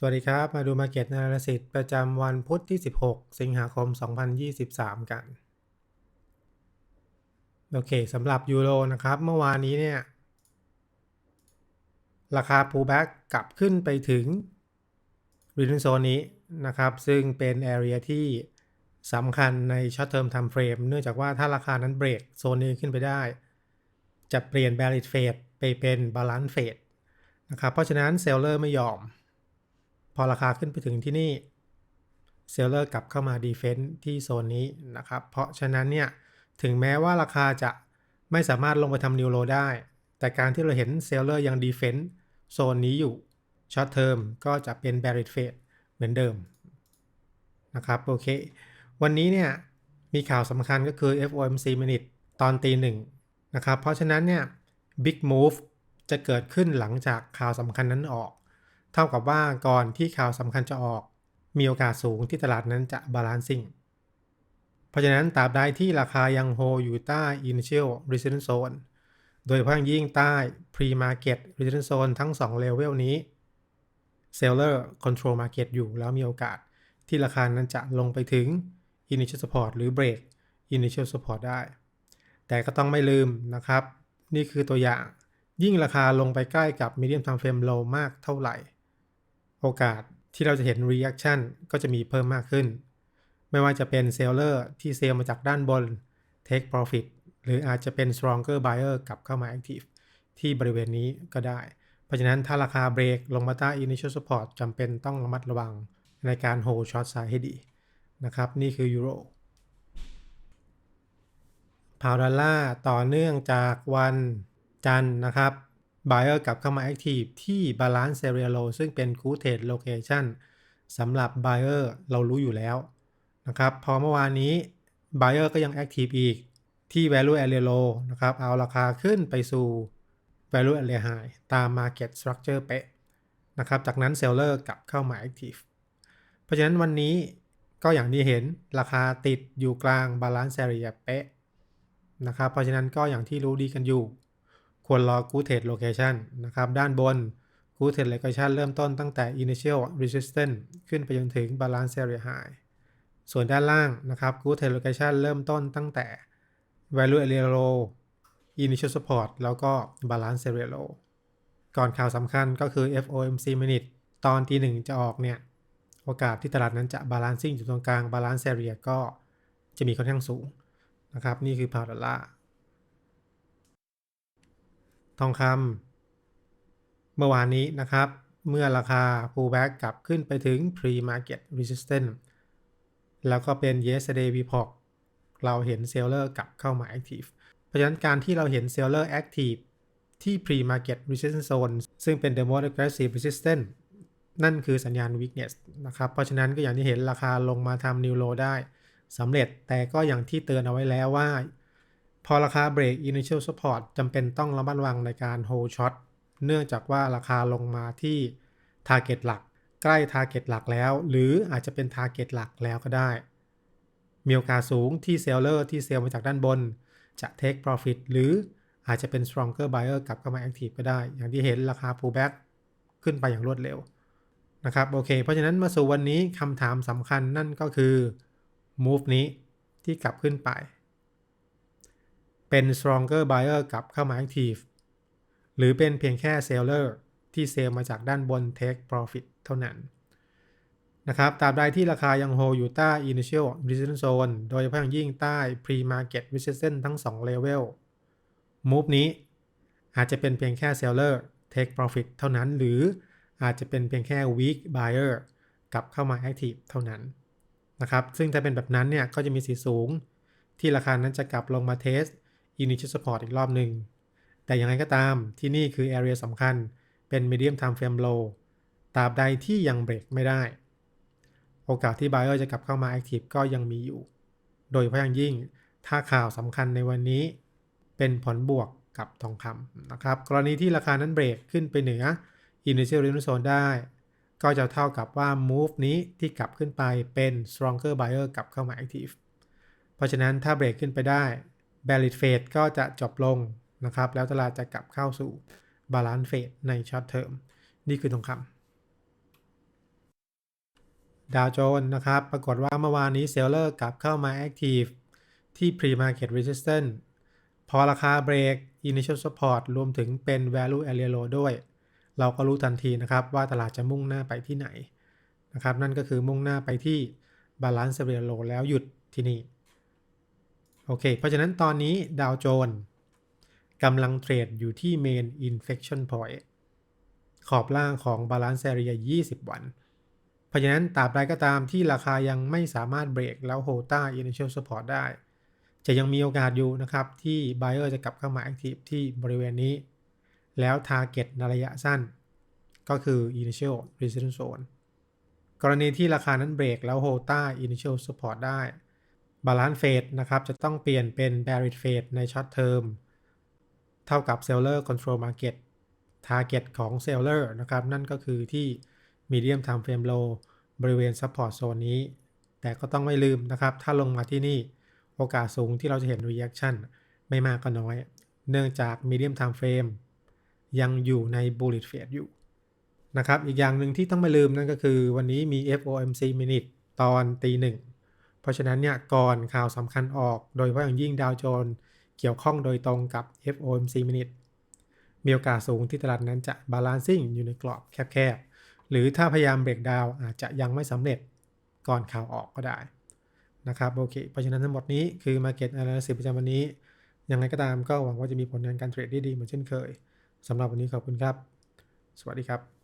สวัสดีครับ มาดู Market Analysis ประจำวันพุธที่ 16 สิงหาคม 2023 กัน โอเคสำหรับยูโรนะครับ เมื่อวานนี้เนี่ย ราคา pullback กลับขึ้นไปถึง Resistance Zone นี้นะครับ ซึ่งเป็น area ที่สำคัญใน Short Term Time Frame เนื่องจากว่าถ้าราคานั้นเบรกโซนนี้ขึ้นไปได้ จะเปลี่ยน bearish phase ไปเป็น balance phase นะครับ เพราะฉะนั้นเซลเลอร์ไม่ยอม พอราคาขึ้นไปถึงที่นี่เซลเลอร์กลับเข้ามาดีเฟนต์ที่โซนนี้นะครับ เพราะฉะนั้นเนี่ยถึงแม้ว่าราคาจะไม่สามารถลงไปทำนิวโลได้ แต่การที่เราเห็นเซลเลอร์ยังดีเฟนต์โซนนี้อยู่ช็อตเทอมก็จะเป็น bearish phase เหมือนเดิมนะครับโอเค วันนี้เนี่ยมีข่าวสำคัญก็คือ FOMC minute ตอนตีหนึ่งนะครับ เพราะฉะนั้นเนี่ย big move จะเกิดขึ้นหลังจากข่าวสำคัญนั้นออก เท่ากับว่าก่อนที่ข่าวสำคัญจะออก มีโอกาสสูงที่ตลาดนั้นจะบาลานซิ่ง เพราะฉะนั้นตราบใดที่ราคายังโฮอยู่ใต้ initial resistance zone โดยเฉพาะอย่างยิ่งใต้ pre market resistance zone ทั้ง2 level นี้ seller control market อยู่แล้วมีโอกาสที่ราคานั้นจะลงไปถึง initial support หรือ break initial support ได้ แต่ก็ต้องไม่ลืมนะครับ นี่คือตัวอย่าง ยิ่งราคาลงไปใกล้กับ medium time frame low มากเท่าไหร่ โอกาสที่เราจะเห็น reaction ก็จะมีเพิ่มมากขึ้น ไม่ว่าจะเป็น seller ที่เซลมาจากด้านบน take profit หรืออาจจะเป็น stronger buyer กลับเข้ามา active ที่บริเวณนี้ก็ได้ เพราะฉะนั้นถ้าราคาเบรกลงมาใต้ initial support จำเป็นต้องระมัดระวังในการ hold short side ให้ดีนะครับ นี่คือยูโรพาวดอลลาร์ต่อเนื่องจากวันจันทร์นะครับ Buyer กลับเข้ามา Active ที่ Balance Area Low ซึ่งเป็น Good Trade Location สำหรับ Buyer เรารู้อยู่แล้วนะครับ พอเมื่อวานนี้ Buyer ก็ยัง Active อีกที่ Value Area Low นะครับ เอาราคาขึ้นไปสู่ Value Area High ตาม Market Structure เป๊ะนะครับ จากนั้น Seller กลับเข้ามา Active เพราะฉะนั้นวันนี้ก็อย่างที่เห็นราคาติดอยู่กลาง Balance Area เป๊ะนะครับ เพราะฉะนั้นก็อย่างที่รู้ดีกันอยู่ ควรรอ Good Trade Location นะครับ ด้านบน Good Trade Location เริ่มต้นตั้งแต่ Initial Resistance ขึ้นไปจนถึง Balance Area High ส่วนด้านล่างนะครับ Good Trade Location เริ่มต้นตั้งแต่ Value Area Low Initial Support แล้วก็ Balance Area Low ก่อนข่าวสำคัญก็คือ FOMC Minute ตอนทีหนึ่งจะออกเนี่ย โอกาสที่ตลาดนั้นจะ Balancing อยู่ตรงกลาง Balance Area ก็จะมีค่อนข้างสูงนะครับ นี่คือพาวดอลลาร์ ทองคำเมื่อวานนี้นะครับ เมื่อราคา pullback กลับขึ้นไปถึง pre market resistance แล้วก็เป็น yesterday report เราเห็น seller กลับเข้ามา active เพราะฉะนั้นการที่เราเห็น seller active ที่ pre market resistance zone ซึ่งเป็น the most aggressive resistance นั่นคือสัญญาณ weakness นะครับ เพราะฉะนั้นก็อย่างที่เห็นราคาลงมาทำ new low ได้สำเร็จแต่ก็อย่างที่เตือนเอาไว้แล้วว่า พอราคาเบรก initial support จำเป็นต้องระมัดระวังในการ hold short เนื่องจากว่าราคาลงมาที่ target หลัก ใกล้ target หลักแล้ว หรืออาจจะเป็น target หลักแล้วก็ได้ มีโอกาสสูงที่ seller ที่เซลมาจากด้านบน จะ take profit หรืออาจจะเป็น stronger buyer กลับเข้ามา active ก็ได้ อย่างที่เห็นราคา pullback ขึ้นไปอย่างรวดเร็วนะครับโอเค เพราะฉะนั้นมาสู่วันนี้คำถามสำคัญนั่นก็คือ move นี้ที่กลับขึ้นไป เป็น stronger buyer กลับเข้ามา active หรือเป็นเพียงแค่ seller ที่เซลมาจากด้านบน take profit เท่านั้นนะครับตราบใดที่ราคายังโฮอยู่ใต้ initial resistance zone โดยเฉพาะอย่างยิ่งใต้ pre market resistance ทั้ง 2 level move นี้อาจจะเป็นเพียงแค่ seller take profit เท่านั้น หรืออาจจะเป็นเพียงแค่ weak buyer กลับเข้ามา active เท่านั้นนะครับซึ่งถ้าเป็นแบบนั้นเนี่ยก็จะมีสีสูงที่ราคานั้นจะกลับลงมาเทส initial support อีกรอบหนึ่ง แต่อยังไงก็ตามที่นี่คือ area สำคัญเป็น medium time frame low ตราบใดที่ยังเบรกไม่ได้ โอกาสที่ buyer จะกลับเข้ามา active ก็ยังมีอยู่ โดยเฉพาะอย่างยิ่งถ้าข่าวสำคัญในวันนี้ เป็นผลบวกกับทองคำนะครับ กรณีที่ราคานั้นเบรกขึ้นไปเหนือ initial resistance zone ได้ ก็จะเท่ากับว่า move นี้ที่กลับขึ้นไปเป็น stronger buyer กลับเข้ามา active เพราะฉะนั้นถ้าเบรกขึ้นไปได้ bearish phase ก็จะจบลงนะครับ แล้วตลาดจะกลับเข้าสู่ balance phase ใน short term นี่คือทองคำดาวโจนส์นะครับ ปรากฏว่าเมื่อวานนี้เซลเลอร์กลับเข้ามา Active ที่ Pre-Market Resistance พอราคาเบรก Initial Support รวมถึงเป็น Value Area Low ด้วย เราก็รู้ทันทีนะครับ ว่าตลาดจะมุ่งหน้าไปที่ไหนนะครับ นั่นก็คือมุ่งหน้าไปที่ Balance Area Low แล้วหยุดที่นี่ โอเค เพราะฉะนั้นตอนนี้ดาวโจนส์กำลังเทรดอยู่ที่ Main Inflection Point ขอบล่างของ Balance Area 20 วัน เพราะฉะนั้นตราบใดก็ตามที่ราคายังไม่สามารถเบรกแล้วโฮต้า Initial Support ได้ จะยังมีโอกาสอยู่นะครับ ที่ Buyer จะกลับเข้ามา Active ที่บริเวณนี้ แล้ว Target ในระยะสั้น ก็คือ Initial Resistance Zone กรณีที่ราคานั้นเบรกแล้วโฮต้า Initial Support ได้ Balance Phase นะครับ จะต้องเปลี่ยนเป็น Bearish Phase ใน Short Term เท่ากับ Seller Control Market Target ของ Seller นะครับ นั่นก็คือที่ Medium Time Frame Low บริเวณ Support Zone นี้ แต่ก็ต้องไม่ลืมนะครับ ถ้าลงมาที่นี่โอกาสสูงที่เราจะเห็น Reaction ไม่มากก็น้อย เนื่องจาก Medium Time Frame ยังอยู่ใน Bullish Phase อยู่นะครับ อีกอย่างหนึ่งที่ต้องไม่ลืมนั่นก็คือวันนี้มี FOMC Minute ตอนตีหนึ่ง ราะฉะนั้นเนี่ยก่อนข่าวสำคัญออก โดยเฉพาะอย่างยิ่งดาวโจนส์เกี่ยวข้องโดยตรงกับ FOMC Minute มีโอกาสสูงที่ตลาดนั้นจะ balancing อยู่ในกรอบแคบๆ หรือถ้าพยายามเบรกดาวอาจจะยังไม่สำเร็จก่อนข่าวออกก็ได้นะครับโอเค เพราะฉะนั้นทั้งหมดนี้คือ Market Analysis ประจำวันนี้ ยังไงก็ตามก็หวังว่าจะมีผลงานการเทรดได้ดีเหมือนเช่นเคยสำหรับวันนี้ขอบคุณครับ สวัสดีครับ